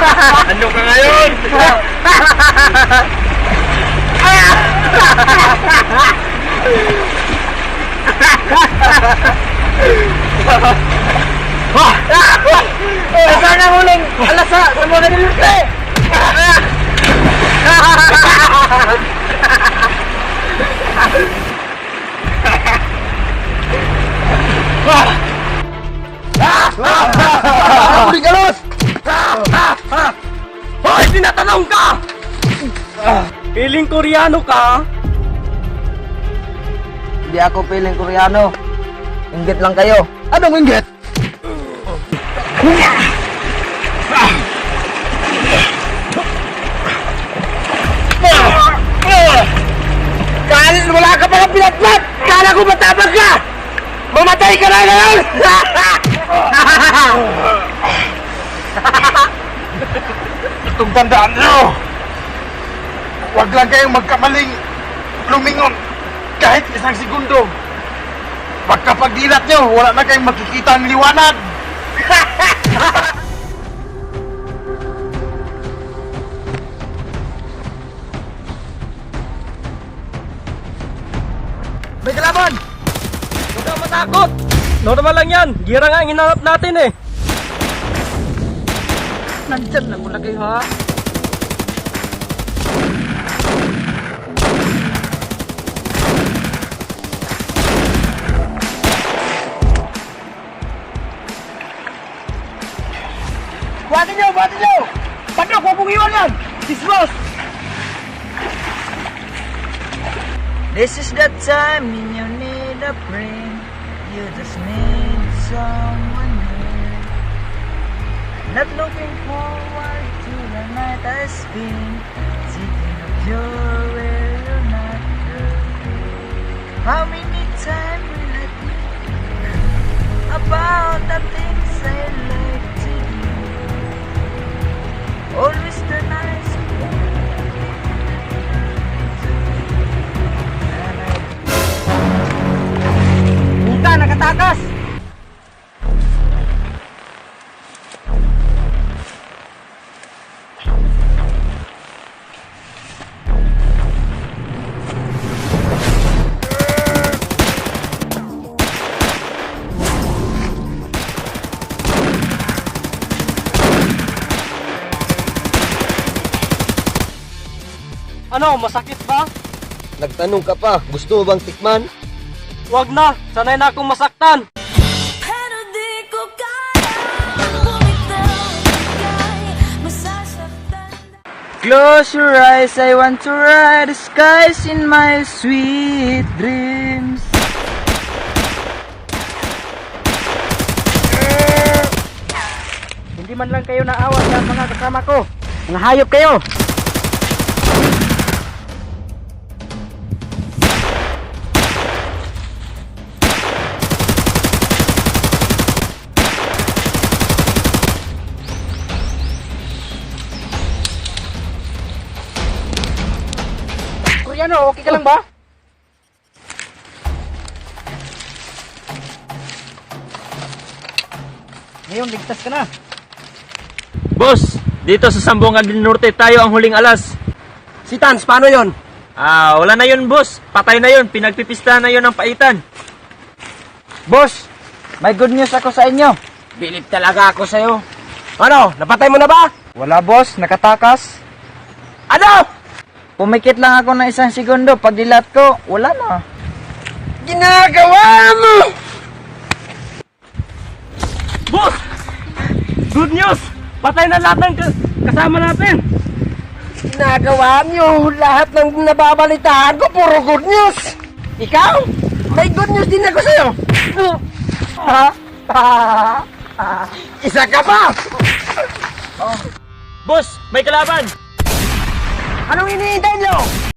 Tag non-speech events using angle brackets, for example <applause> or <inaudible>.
ano ka ngayon? Saan ang huling alasa sa mga nilusi? Huling alas! Hoy, tinatanong ka! Piling Koreano ka? Hindi ako piling Koreano. Inggit lang kayo. Anong inggit? Kala wala ka pala pinatpat! Kala ko matabag ka! Mamatay ka na ngayon! <laughs> Itong tandaan nyo! Huwag lang kayong magkamaling lumingon kahit isang segundo. Pagkapagdilat nyo, wala na kayong makikita ang liwanag. <laughs> May kalaban! Huwag kang matakot! Normal lang yan! Gira nga ang hinanap natin eh! Nandyan na muna kayo ha! Buhatin nyo! Buhatin nyo! Paano? Huwag mong iwan yan! Disboss! This is the time when you need a friend. You just need someone. Not looking forward to the night I spend. Thinking of you where not there. How many times will I think about the things I like to do? Always the nice Puta, nakatakas! Ano, masakit ba? Nagtanong ka pa, gusto mo bang tikman? Wag na, sanay na akong masaktan. Pero di ko kaya bumitaw Ika'y masasaktan Close your eyes, I want to ride the skies in my sweet dreams. Hindi man lang kayo naawa sa mga kasama ko. Mga hayop kayo. Kuryano, okay ka lang ba? Ngayon, ligtas ka na. Boss, dito sa Sambongan del Norte tayo ang huling alas. Si Tans, paano yon? Ah, wala na yun, boss. Patay na yun. Pinagpipista na yun ng paitan. Boss, may good news ako sa inyo. Bilib talaga ako sa'yo. Ano, napatay mo na ba? Wala boss, nakatakas. Ano? Pumikit lang ako ng isang segundo. Pag dilat ko, wala na. Ginagawa mo! Boss! Good news! Patay na lahat ng ka- kasama natin! Ginagawa niyo lahat ng nababalitaan ko, puro good news! Ikaw? May good news din ako sa'yo! Ha? <laughs> Isa ka pa! Boss, may kalaban! Anong iniintay niyo?